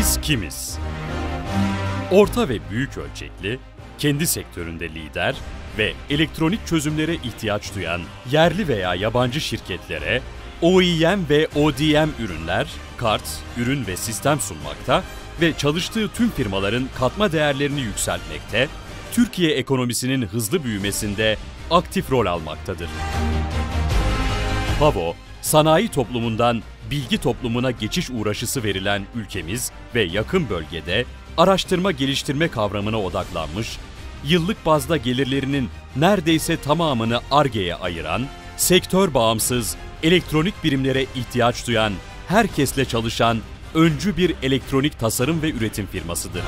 Biz kimiz? Orta ve büyük ölçekli, kendi sektöründe lider ve elektronik çözümlere ihtiyaç duyan yerli veya yabancı şirketlere OEM ve ODM ürünler, kart, ürün ve sistem sunmakta ve çalıştığı tüm firmaların katma değerlerini yükseltmekte, Türkiye ekonomisinin hızlı büyümesinde aktif rol almaktadır. Pavo, sanayi toplumundan bilgi toplumuna geçiş uğraşısı verilen ülkemiz ve yakın bölgede araştırma geliştirme kavramına odaklanmış, yıllık bazda gelirlerinin neredeyse tamamını ARGE'ye ayıran, sektör bağımsız, elektronik birimlere ihtiyaç duyan, herkesle çalışan öncü bir elektronik tasarım ve üretim firmasıdır.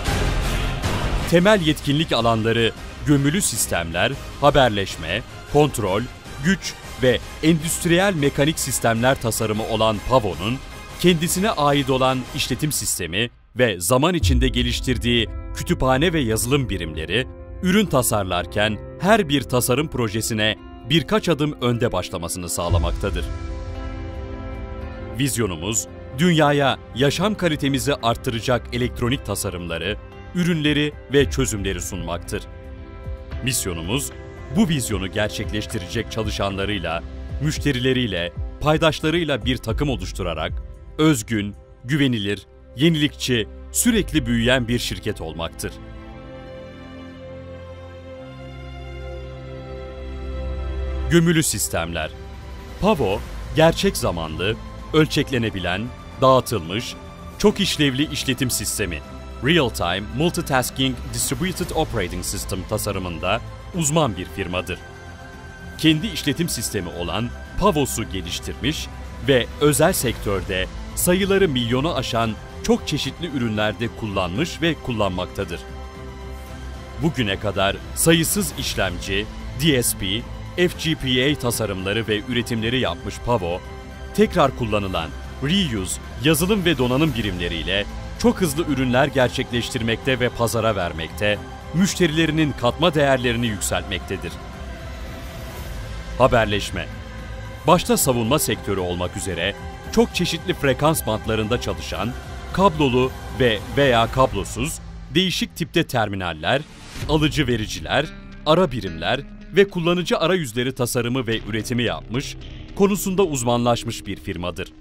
Temel yetkinlik alanları gömülü sistemler, haberleşme, kontrol, güç ve endüstriyel mekanik sistemler tasarımı olan Pavo'nun kendisine ait olan işletim sistemi ve zaman içinde geliştirdiği kütüphane ve yazılım birimleri, ürün tasarlarken her bir tasarım projesine birkaç adım önde başlamasını sağlamaktadır. Vizyonumuz, dünyaya yaşam kalitemizi arttıracak elektronik tasarımları, ürünleri ve çözümleri sunmaktır. Misyonumuz, bu vizyonu gerçekleştirecek çalışanlarıyla, müşterileriyle, paydaşlarıyla bir takım oluşturarak özgün, güvenilir, yenilikçi, sürekli büyüyen bir şirket olmaktır. Gömülü sistemler Pavo, gerçek zamanlı, ölçeklenebilen, dağıtılmış, çok işlevli işletim sistemi, Real-Time Multitasking Distributed Operating System tasarımında uzman bir firmadır. Kendi işletim sistemi olan Pavos'u geliştirmiş ve özel sektörde sayıları milyonu aşan çok çeşitli ürünlerde kullanmış ve kullanmaktadır. Bugüne kadar sayısız işlemci, DSP, FGPA tasarımları ve üretimleri yapmış Pavo, tekrar kullanılan reuse, yazılım ve donanım birimleriyle çok hızlı ürünler gerçekleştirmekte ve pazara vermekte, müşterilerinin katma değerlerini yükseltmektedir. Haberleşme Başta savunma sektörü olmak üzere çok çeşitli frekans bantlarında çalışan, kablolu ve veya kablosuz, değişik tipte terminaller, alıcı vericiler, ara birimler ve kullanıcı arayüzleri tasarımı ve üretimi yapmış, konusunda uzmanlaşmış bir firmadır.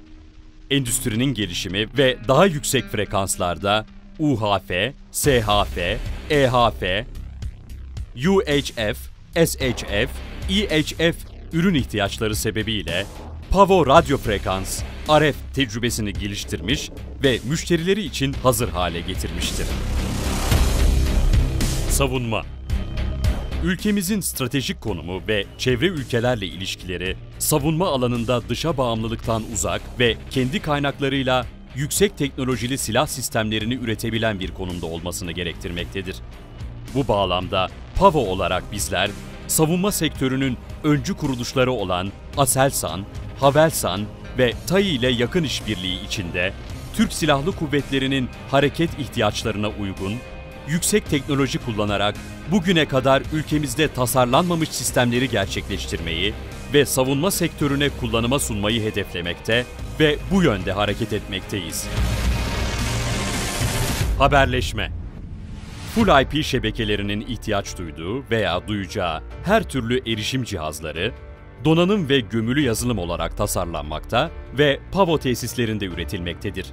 Endüstrinin gelişimi ve daha yüksek frekanslarda UHF, SHF, EHF, UHF, SHF, EHF ürün ihtiyaçları sebebiyle Pavo radyo frekans, RF tecrübesini geliştirmiş ve müşterileri için hazır hale getirmiştir. Savunma Ülkemizin stratejik konumu ve çevre ülkelerle ilişkileri, savunma alanında dışa bağımlılıktan uzak ve kendi kaynaklarıyla yüksek teknolojili silah sistemlerini üretebilen bir konumda olmasını gerektirmektedir. Bu bağlamda PAVO olarak bizler, savunma sektörünün öncü kuruluşları olan Aselsan, Havelsan ve TAI ile yakın işbirliği içinde Türk Silahlı Kuvvetleri'nin hareket ihtiyaçlarına uygun, yüksek teknoloji kullanarak bugüne kadar ülkemizde tasarlanmamış sistemleri gerçekleştirmeyi ve savunma sektörüne kullanıma sunmayı hedeflemekte ve bu yönde hareket etmekteyiz. Haberleşme Full IP şebekelerinin ihtiyaç duyduğu veya duyacağı her türlü erişim cihazları, donanım ve gömülü yazılım olarak tasarlanmakta ve PAVO tesislerinde üretilmektedir.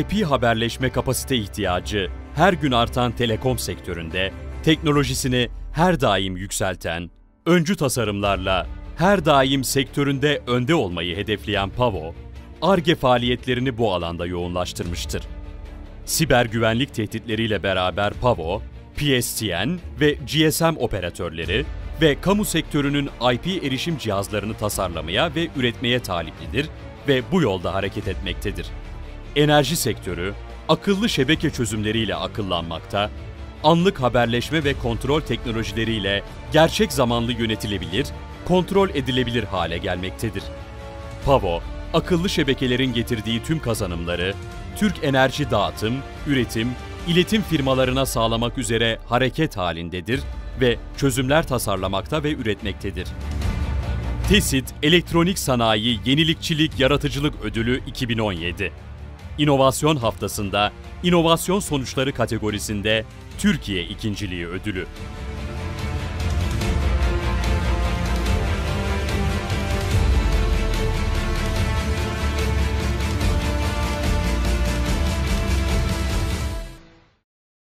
IP haberleşme kapasite ihtiyacı her gün artan telekom sektöründe teknolojisini her daim yükselten, öncü tasarımlarla her daim sektöründe önde olmayı hedefleyen Pavo, ARGE faaliyetlerini bu alanda yoğunlaştırmıştır. Siber güvenlik tehditleriyle beraber Pavo, PSTN ve GSM operatörleri ve kamu sektörünün IP erişim cihazlarını tasarlamaya ve üretmeye taliplidir ve bu yolda hareket etmektedir. Enerji sektörü, akıllı şebeke çözümleriyle akıllanmakta, anlık haberleşme ve kontrol teknolojileriyle gerçek zamanlı yönetilebilir, kontrol edilebilir hale gelmektedir. Pavo, akıllı şebekelerin getirdiği tüm kazanımları Türk Enerji Dağıtım, Üretim, iletim firmalarına sağlamak üzere hareket halindedir ve çözümler tasarlamakta ve üretmektedir. TESİT Elektronik Sanayi Yenilikçilik Yaratıcılık Ödülü 2017 İnovasyon Haftası'nda İnovasyon Sonuçları kategorisinde Türkiye ikinciliği ödülü.